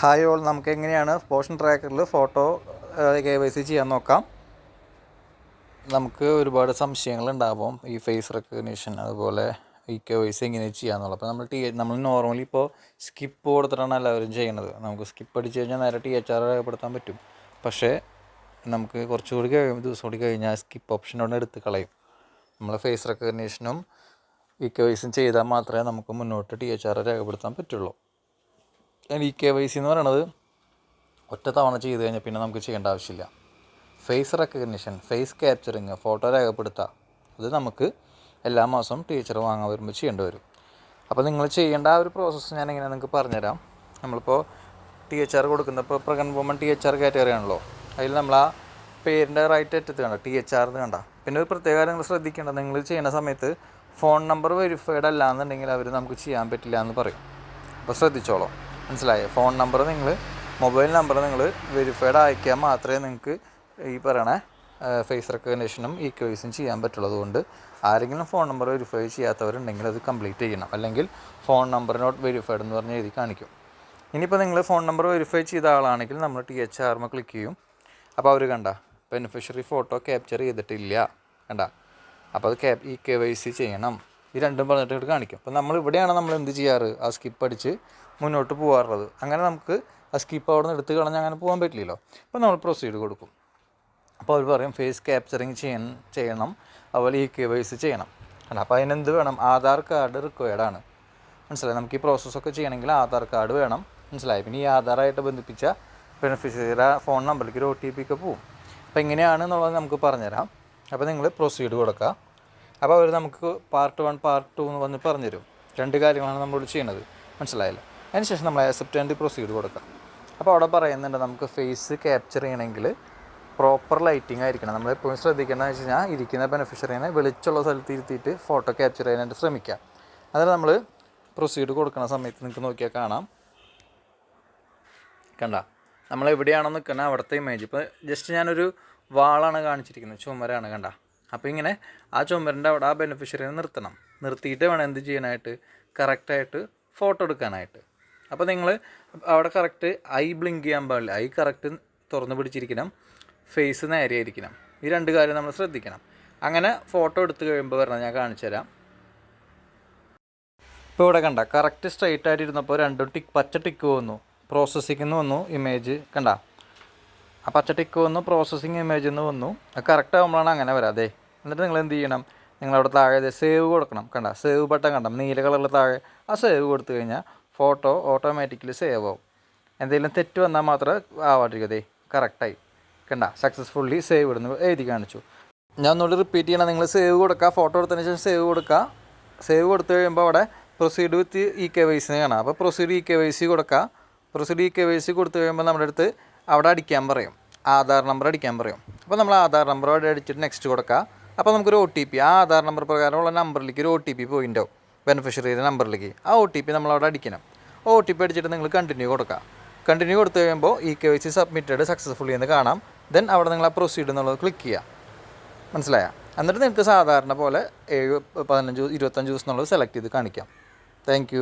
Hi all നമുക്ക് എങ്ങനെയാണ് പോഷൻ ട്രാക്കറിൽ ഫോട്ടോ കെ വൈ സി ചെയ്യാൻ നോക്കാം. നമുക്ക് ഒരുപാട് സംശയങ്ങൾ ഉണ്ടാവും ഈ ഫേസ് റെക്കഗ്നീഷൻ അതുപോലെ ഈ കെ വൈ സി എങ്ങനെ ചെയ്യാന്നുള്ളത്. അപ്പോൾ നമ്മൾ ടി നമ്മൾ നോർമലി ഇപ്പോൾ സ്കിപ്പ് കൊടുത്തിട്ടാണ് എല്ലാവരും ചെയ്യണത് നമുക്ക് സ്കിപ്പ് അടിച്ച് കഴിഞ്ഞാൽ നേരെ ടി എച്ച് ആർ രേഖപ്പെടുത്താൻ പറ്റും. പക്ഷേ നമുക്ക് കുറച്ചുകൂടി കഴിയുമ്പോൾ ദിവസം കൂടി കഴിഞ്ഞാൽ സ്കിപ്പ് ഓപ്ഷനോട് എടുത്ത് കളയും. നമ്മൾ ഫേസ് റെക്കഗ്നീഷനും ഈ കെ വൈ സിയും ചെയ്താൽ മാത്രമേ നമുക്ക് മുന്നോട്ട് ടി എച്ച് ആർ രേഖപ്പെടുത്താൻ പറ്റുള്ളൂ. ഈ കെ വൈ സി എന്ന് പറയണത് ഒറ്റ തവണ ചെയ്ത് കഴിഞ്ഞാൽ പിന്നെ നമുക്ക് ചെയ്യേണ്ട ആവശ്യമില്ല. Face recognition face capturing photo രേഖപ്പെടുത്തുക. അത് നമുക്ക് എല്ലാ മാസവും ടീച്ചർ വാങ്ങാൻ വരുമ്പോൾ ചെയ്യേണ്ടി വരും. അപ്പോൾ നിങ്ങൾ ചെയ്യേണ്ട ആ ഒരു പ്രോസസ്സ് ഞാൻ എങ്ങനെ നിങ്ങൾക്ക് പറഞ്ഞുതരാം. നമ്മളിപ്പോൾ ടി എച്ച് ആർ കൊടുക്കുന്ന ഇപ്പോൾ pregnant woman T H R category ആണല്ലോ. അതിൽ നമ്മൾ ആ പേരിന്റെ റൈറ്റ് അറ്റത്ത് കണ്ട? ടി എച്ച് ആർ എന്ന് കണ്ട? പിന്നെ ഒരു പ്രത്യേക കാര്യങ്ങൾ നിങ്ങൾ ശ്രദ്ധിക്കേണ്ടത് നിങ്ങൾ ചെയ്യുന്ന സമയത്ത് ഫോൺ നമ്പർ വെരിഫൈഡ് അല്ല എന്നുണ്ടെങ്കിൽ അവർ നമുക്ക് ചെയ്യാൻ പറ്റില്ല എന്ന് പറയും. അപ്പോൾ ശ്രദ്ധിച്ചോളൂ. മനസ്സിലായോ? ഫോൺ നമ്പർ നിങ്ങൾ മൊബൈൽ നമ്പർ നിങ്ങൾ വെരിഫൈഡ് അയക്കാൻ മാത്രമേ നിങ്ങൾക്ക് ഈ പറയണ ഫേസ് റെക്കഗ്നേഷനും ഈ ക്വൈസും ചെയ്യാൻ പറ്റുള്ളൂ. അതുകൊണ്ട് ആരെങ്കിലും ഫോൺ നമ്പർ വെരിഫൈ ചെയ്യാത്തവരുണ്ടെങ്കിൽ അത് കംപ്ലീറ്റ് ചെയ്യണം. അല്ലെങ്കിൽ ഫോൺ നമ്പർ നോട്ട് വെരിഫൈഡ് എന്ന് പറഞ്ഞ് എഴുതി കാണിക്കും. ഇനിയിപ്പോൾ നിങ്ങൾ ഫോൺ നമ്പർ വെരിഫൈ ചെയ്ത ആളാണെങ്കിൽ നമ്മൾ ടി എച്ച് ആർമ ക്ലിക്ക് ചെയ്യും. അപ്പോൾ അവർ കണ്ട ബെനിഫിഷ്യറി ഫോട്ടോ ക്യാപ്ചർ ചെയ്തിട്ടില്ല. കണ്ട? അപ്പോൾ അത് ക്യാപ് ഈ കെ വൈ സി ചെയ്യണം. ഈ രണ്ടും പറഞ്ഞിട്ട് കാണിക്കും. അപ്പോൾ നമ്മൾ ഇവിടെയാണ് നമ്മൾ എന്ത് ചെയ്യാറ്? ആ സ്കിപ്പ് അടിച്ച് മുന്നോട്ട് പോകാറുള്ളത് അങ്ങനെ നമുക്ക് ആ സ്കിപ്പ് അവിടെ നിന്ന് എടുത്ത് കളഞ്ഞ് അങ്ങനെ പോകാൻ പറ്റില്ലല്ലോ. അപ്പോൾ നമ്മൾ പ്രൊസീഡ് കൊടുക്കും. അപ്പോൾ അവർ പറയും ഫേസ് ക്യാപ്ചറിങ് ചെയ്യണം ചെയ്യണം. അതുപോലെ ഈ കെ വൈ സി ചെയ്യണം. അല്ല അപ്പോൾ അതിനെന്ത് വേണം? ആധാർ കാർഡ് റിക്വയർഡാണ് മനസ്സിലായി? നമുക്ക് ഈ പ്രോസസ്സൊക്കെ ചെയ്യണമെങ്കിൽ ആധാർ കാർഡ് വേണം. മനസ്സിലായി? പിന്നെ ഈ ആധാറായിട്ട് ബന്ധിപ്പിച്ച ബെനിഫിഷ്യറിയുടെ ഫോൺ നമ്പറിലേക്ക് ഒരു ഒ ടി പി ഒക്കെ പോവും. അപ്പോൾ എങ്ങനെയാണ് എന്നുള്ളത് നമുക്ക് പറഞ്ഞുതരാം. അപ്പോൾ നിങ്ങൾ പ്രൊസീഡ് കൊടുക്കുക. അപ്പോൾ അവർ നമുക്ക് പാർട്ട് വൺ പാർട്ട് ടു എന്ന് വന്ന് പറഞ്ഞുതരും. രണ്ട് കാര്യങ്ങളാണ് നമ്മളോട് ചെയ്യുന്നത് മനസ്സിലായല്ലോ? അതിനുശേഷം നമ്മൾ ആക്സെപ്റ്റ് ആൻഡ് പ്രൊസീഡ് കൊടുക്കുക അപ്പോൾ അവിടെ പറയുന്നുണ്ട് നമുക്ക് ഫേസ് ക്യാപ്ചർ ചെയ്യണമെങ്കിൽ പ്രോപ്പർ ലൈറ്റിംഗ് ആയിരിക്കണം. നമ്മൾ എപ്പോഴും ശ്രദ്ധിക്കേണ്ടതെന്ന് വെച്ച് കഴിഞ്ഞാൽ ഇരിക്കുന്ന ബെനിഫിഷ്യറിനെ വെളിച്ചുള്ള സ്ഥലത്ത് ഇരുത്തിയിട്ട് ഫോട്ടോ ക്യാപ്ചർ ചെയ്യാനായിട്ട് ശ്രമിക്കുക അതായത് നമ്മൾ പ്രൊസീഡ് കൊടുക്കുന്ന സമയത്ത് നിങ്ങൾക്ക് നോക്കിയാൽ കാണാം. കണ്ട നമ്മൾ എവിടെയാണോ നിൽക്കുന്നത് അവിടുത്തെ ഇമേജ് ഇപ്പോൾ ജസ്റ്റ് ഞാനൊരു വാളാണ് കാണിച്ചിരിക്കുന്നത് ചുമരാണ് കണ്ട. അപ്പോൾ ഇങ്ങനെ ആ ചുമരിന്റെ അവിടെ ആ ബെനിഫിഷ്യറിനെ നിർത്തണം. നിർത്തിയിട്ട് വേണം എന്ത് ചെയ്യാനായിട്ട്? കറക്റ്റായിട്ട് ഫോട്ടോ എടുക്കാനായിട്ട്. അപ്പോൾ നിങ്ങൾ അവിടെ കറക്റ്റ് ഐ ബ്ലിങ്ക് ചെയ്യാൻ പാടില്ല. ഐ കറക്റ്റ് തുറന്നു പിടിച്ചിരിക്കണം. ഫേസ് നേരെയായിരിക്കണം ഈ രണ്ട് കാര്യം നമ്മൾ ശ്രദ്ധിക്കണം. അങ്ങനെ ഫോട്ടോ എടുത്തു കഴിയുമ്പോൾ വരണം ഞാൻ കാണിച്ചു തരാം. ഇപ്പോൾ ഇവിടെ കണ്ട കറക്റ്റ് സ്ട്രൈറ്റ് ആയിട്ട് ഇരുന്നപ്പോൾ രണ്ടും ടിക്ക് പച്ച ടിക്ക് വന്നു. പ്രോസസ്സിംഗ് എന്ന് വന്നു ഇമേജ് കണ്ട? ആ പച്ച ടിക്ക് വന്നു പ്രോസസ്സിങ് ഇമേജ് എന്ന് വന്നു. അത് കറക്റ്റ് ആകുമ്പോഴാണ് അങ്ങനെ വരാതെ എന്നിട്ട് നിങ്ങൾ എന്ത് ചെയ്യണം? നിങ്ങൾ അവിടെ താഴെ സേവ് കൊടുക്കണം കണ്ട? സേവ് ബട്ടൺ കണ്ട? നീല കളറിൽ താഴെ ആ സേവ് കൊടുത്തു കഴിഞ്ഞാൽ ഫോട്ടോ ഓട്ടോമാറ്റിക്കലി സേവ് ആവും. എന്തെങ്കിലും തെറ്റ് വന്നാൽ മാത്രമേ ആവാണ്ടിരിക്കതേ കറക്റ്റായി കണ്ട സക്സസ്ഫുള്ളി സേവ് ഇടുന്നു. എഴുതി കാണിച്ചു. ഞാൻ ഒന്നുകൂടി റിപ്പീറ്റ് ചെയ്യണം. നിങ്ങൾ സേവ് കൊടുക്കുക. ഫോട്ടോ എടുത്തതിന് ശേഷം സേവ് കൊടുക്കുക. സേവ് കൊടുത്തു കഴിയുമ്പോൾ അവിടെ proceed with E K Y C കാണാം. അപ്പോൾ proceed E K Y C കൊടുക്കുക. Proceed E K Y C കൊടുത്തു കഴിയുമ്പോൾ നമ്മുടെ അടുത്ത് അവിടെ അടിക്കാൻ പറയും. ആധാർ നമ്പർ അടിക്കാൻ പറയും. അപ്പോൾ നമ്മൾ ആധാർ നമ്പർ അവിടെ അടിച്ചിട്ട് നെക്സ്റ്റ് കൊടുക്കുക. അപ്പോൾ നമുക്കൊരു ഒ ടി പി ആ ആധാർ നമ്പർ പ്രകാരമുള്ള നമ്പറിലേക്ക് ഒരു ഒ ടി പി പോയിന്റാവും ബെനിഫിഷ്യറിയുടെ നമ്പറിലേക്ക് ആ ഒ ടി പി നമ്മളവിടെ അടിക്കണം. ഒ ടി പി അടിച്ചിട്ട് നിങ്ങൾ കണ്ടിന്യൂ കൊടുക്കുക. കണ്ടിന്യൂ കൊടുത്തു കഴിയുമ്പോൾ E K Y C submitted successfully എന്ന് കാണാം. ദെൻ അവിടെ നിങ്ങൾ ആ പ്രൊസീഡ് എന്നുള്ളത് ക്ലിക്ക് ചെയ്യുക. മനസ്സിലായ? എന്നിട്ട് നിങ്ങൾക്ക് സാധാരണ പോലെ ഏഴ് പതിനഞ്ച് ഇരുപത്തഞ്ച് ദിവസം എന്നുള്ളത് സെലക്ട് ചെയ്ത് കാണിക്കാം. താങ്ക്